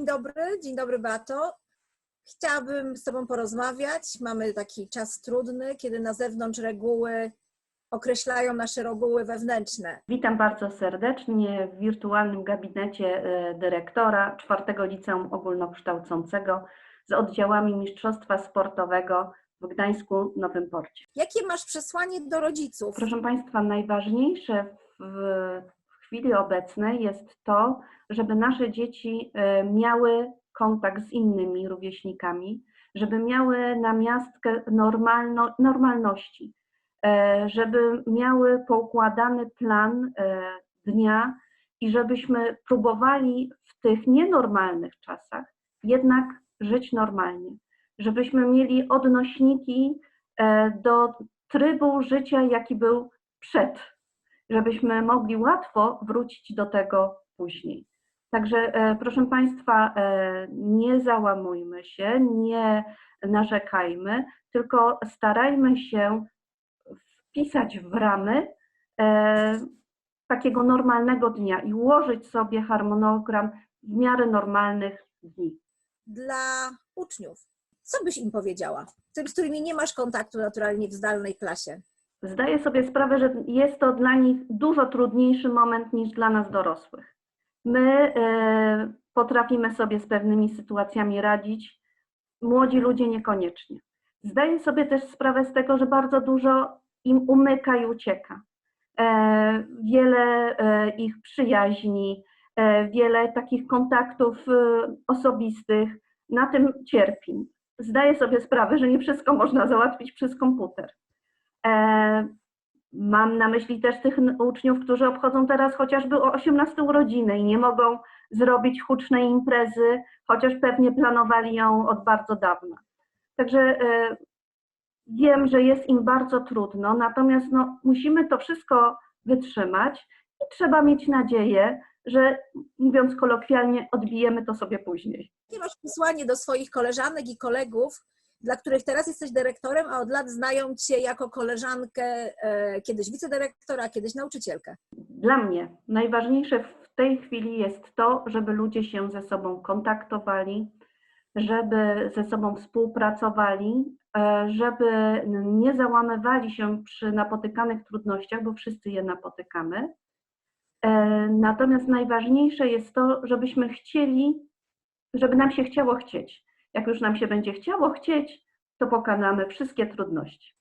Dzień dobry, dzień dobry Bato. Chciałabym z Tobą porozmawiać. Mamy taki czas trudny, kiedy na zewnątrz reguły określają nasze reguły wewnętrzne. Witam bardzo serdecznie w wirtualnym gabinecie e, dyrektora czwartego liceum ogólnokształcącego z oddziałami Mistrzostwa Sportowego w Gdańsku Nowym Porcie. Jakie masz przesłanie do rodziców? Proszę Państwa, najważniejsze w, w chwili obecnej jest to, żeby nasze dzieci e, miały kontakt z innymi rówieśnikami, żeby miały namiastkę normalno, normalności, e, żeby miały poukładany plan e, dnia i żebyśmy próbowali w tych nienormalnych czasach jednak żyć normalnie, żebyśmy mieli odnośniki do trybu życia, jaki był przed, żebyśmy mogli łatwo wrócić do tego później. Także e, proszę Państwa, e, nie załamujmy się, nie narzekajmy, tylko starajmy się wpisać w ramy e, takiego normalnego dnia i ułożyć sobie harmonogram w miarę normalnych dni. Dla uczniów, co byś im powiedziała? Tym, z którymi nie masz kontaktu naturalnie w zdalnej klasie. Zdaję sobie sprawę, że jest to dla nich dużo trudniejszy moment niż dla nas dorosłych. My e, potrafimy sobie z pewnymi sytuacjami radzić, młodzi ludzie niekoniecznie. Zdaję sobie też sprawę z tego, że bardzo dużo im umyka i ucieka. E, wiele e, ich przyjaźni, wiele takich kontaktów osobistych na tym cierpi. Zdaję sobie sprawę, że nie wszystko można załatwić przez komputer. Mam na myśli też tych uczniów, którzy obchodzą teraz chociażby o 18 urodziny i nie mogą zrobić hucznej imprezy, chociaż pewnie planowali ją od bardzo dawna. Także e, wiem, że jest im bardzo trudno, natomiast no, musimy to wszystko wytrzymać i trzeba mieć nadzieję, że mówiąc kolokwialnie, odbijemy to sobie później. Jakie masz przesłanie do swoich koleżanek i kolegów, dla których teraz jesteś dyrektorem, a od lat znają Cię jako koleżankę, e, kiedyś wicedyrektora, kiedyś nauczycielkę? Dla mnie najważniejsze w tej chwili jest to, żeby ludzie się ze sobą kontaktowali, żeby ze sobą współpracowali, e, żeby nie załamywali się przy napotykanych trudnościach, bo wszyscy je napotykamy. E, Natomiast najważniejsze jest to, żebyśmy chcieli, żeby nam się chciało chcieć. Jak już nam się będzie chciało chcieć, to pokonamy wszystkie trudności.